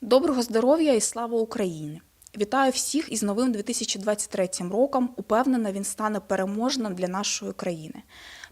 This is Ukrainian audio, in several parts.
Доброго здоров'я і слава Україні! Вітаю всіх із новим 2023 роком. Упевнена, він стане переможним для нашої країни.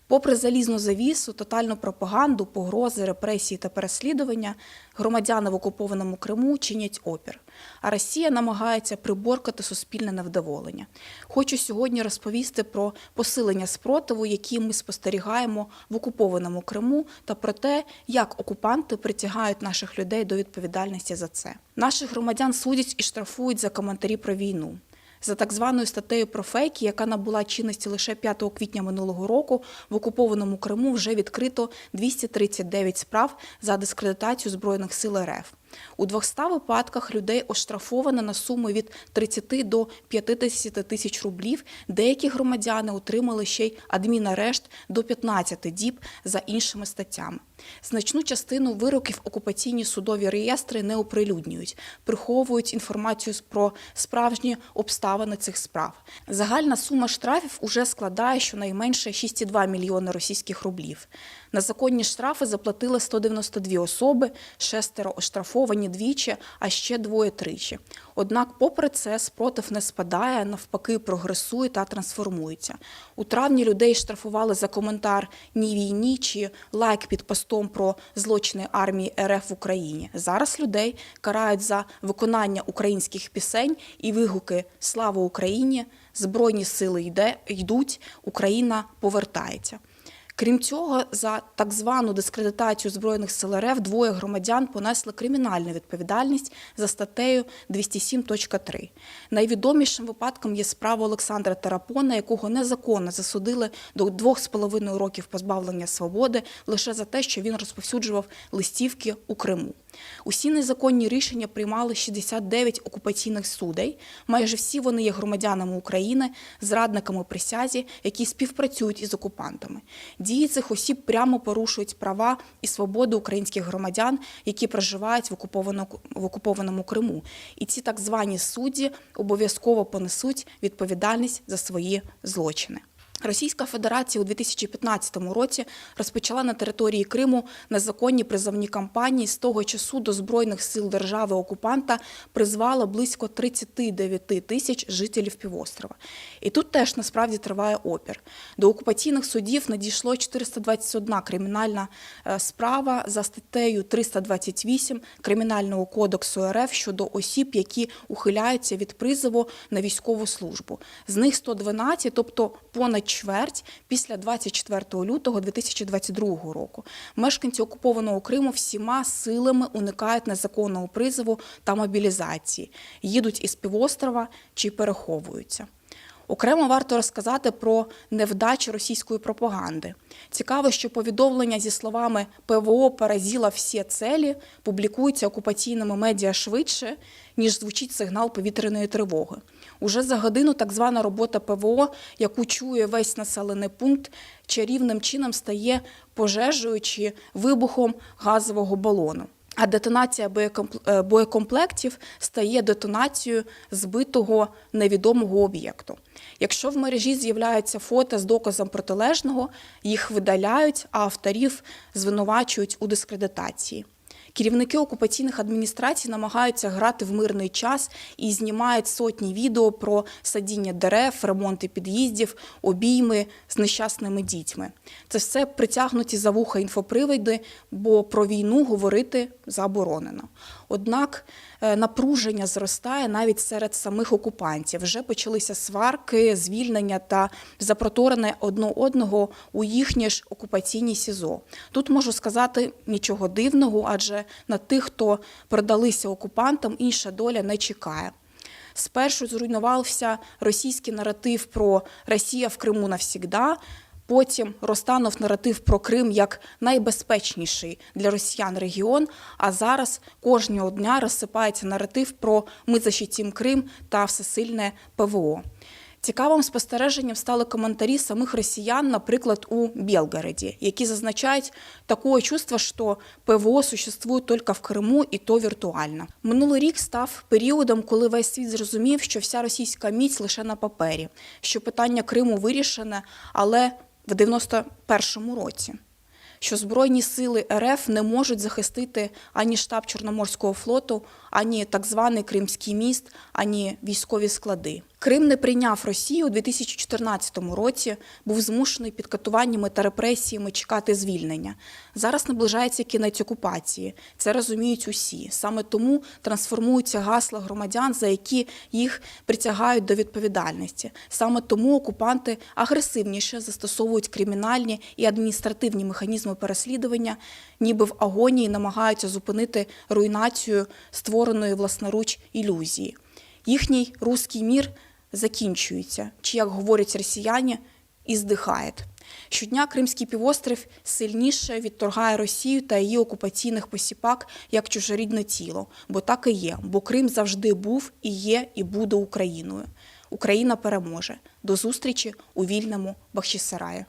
Попри залізну завісу, тотальну пропаганду, погрози, репресії та переслідування, громадяни в окупованому Криму чинять опір. А Росія намагається приборкати суспільне невдоволення. Хочу сьогодні розповісти про посилення спротиву, які ми спостерігаємо в окупованому Криму, та про те, як окупанти притягають наших людей до відповідальності за це. Наших громадян судять і штрафують за коментарі про війну. За так званою статтею про фейки, яка набула чинності лише 5 квітня минулого року, в окупованому Криму вже відкрито 239 справ за дискредитацію збройних сил РФ. У 200 випадках людей оштрафовано на суму від 30 до 50 тисяч рублів. Деякі громадяни отримали ще й адмінарешт до 15 діб за іншими статтями. Значну частину вироків окупаційні судові реєстри не оприлюднюють, приховують інформацію про справжні обставини цих справ. Загальна сума штрафів уже складає щонайменше 6,2 мільйони російських рублів. На законні штрафи заплатили 192 особи, шестеро оштрафовані двічі, а ще двоє тричі. Однак, попри це, спротив не спадає, навпаки, прогресує та трансформується. У травні людей штрафували за коментар Ні війні чи лайк під постом про злочини армії РФ в Україні. Зараз людей карають за виконання українських пісень і вигуки Слава Україні! Збройні сили йде, йдуть, Україна повертається. Крім цього, за так звану дискредитацію збройних сил РФ двоє громадян понесли кримінальну відповідальність за статтею 207.3. Найвідомішим випадком є справа Олександра Тарапона, якого незаконно засудили до 2,5 років позбавлення свободи лише за те, що він розповсюджував листівки у Криму. Усі незаконні рішення приймали 69 окупаційних судей. Майже всі вони є громадянами України, зрадниками присязі, які співпрацюють із окупантами. Дії цих осіб прямо порушують права і свободи українських громадян, які проживають в окупованому, в окупованому Криму. І ці так звані судді обов'язково понесуть відповідальність за свої злочини. Російська Федерація у 2015 році розпочала на території Криму незаконні призовні кампанії. З того часу до збройних сил держави окупанта призвала близько 39 тисяч жителів півострова. І тут теж насправді триває опір. До окупаційних судів надійшло 421 кримінальна е, справа за статтею 328 Кримінального кодексу РФ щодо осіб, які ухиляються від призову на військову службу. З них 112, тобто понад чверть після 24 лютого 2022 року. Мешканці окупованого Криму всіма силами уникають незаконного призову та мобілізації, їдуть із півострова чи переховуються. Окремо варто розказати про невдачі російської пропаганди. Цікаво, що повідомлення зі словами ПВО поразила всі целі публікуються окупаційними медіа швидше, ніж звучить сигнал повітряної тривоги. Уже за годину так звана робота ПВО, яку чує весь населений пункт, чарівним чином стає пожежею чи вибухом газового балону. А детонація е, боєкомплектів стає детонацією збитого невідомого об'єкту. Якщо в мережі з'являються фото з доказом протилежного, їх видаляють, а авторів звинувачують у дискредитації. Керівники окупаційних адміністрацій намагаються грати в мирний час і знімають сотні відео про садіння дерев, ремонти під'їздів, обійми з нещасними дітьми. Це все притягнуті за вуха інфопривиди, бо про війну говорити заборонено. Однак напруження зростає навіть серед самих окупантів. Вже почалися сварки, звільнення та запроторення одне одного у їхні ж окупаційні СІЗО. Тут можу сказати нічого дивного, адже на тих, хто продалися окупантам, інша доля не чекає. Спершу зруйнувався російський наратив про Росія в Криму навсігда. Потім розтанув наратив про Крим як найбезпечніший для росіян регіон. А зараз кожного дня розсипається наратив про ми защитім Крим та всесильне ПВО. Цікавим спостереженням стали коментарі самих росіян, наприклад, у Белгороді, які зазначають такое чувство, що ПВО существує тільки в Криму і то віртуально. Минулий рік став періодом, коли весь світ зрозумів, що вся російська міць лише на папері, що питання Криму вирішене, але в 91-му році. Що Збройні сили РФ не можуть захистити ані штаб Чорноморського флоту, ані так званий Кримський міст, ані військові склади. Крим не прийняв Росію у 2014 році, був змушений під катуваннями та репресіями чекати звільнення. Зараз наближається кінець окупації. Це розуміють усі. Саме тому трансформуються гасла громадян, за які їх притягають до відповідальності. Саме тому окупанти агресивніше застосовують кримінальні і адміністративні механізми переслідування, ніби в агонії намагаються зупинити руйнацію створеної власноруч ілюзії. Їхній руський мір закінчується, чи, як говорять росіяни, і здихає. Щодня Кримський півострів сильніше відторгає Росію та її окупаційних посіпак як чужорідне тіло, бо так і є. Бо Крим завжди був і є, і буде Україною. Україна переможе. До зустрічі у вільному Бахчисараї.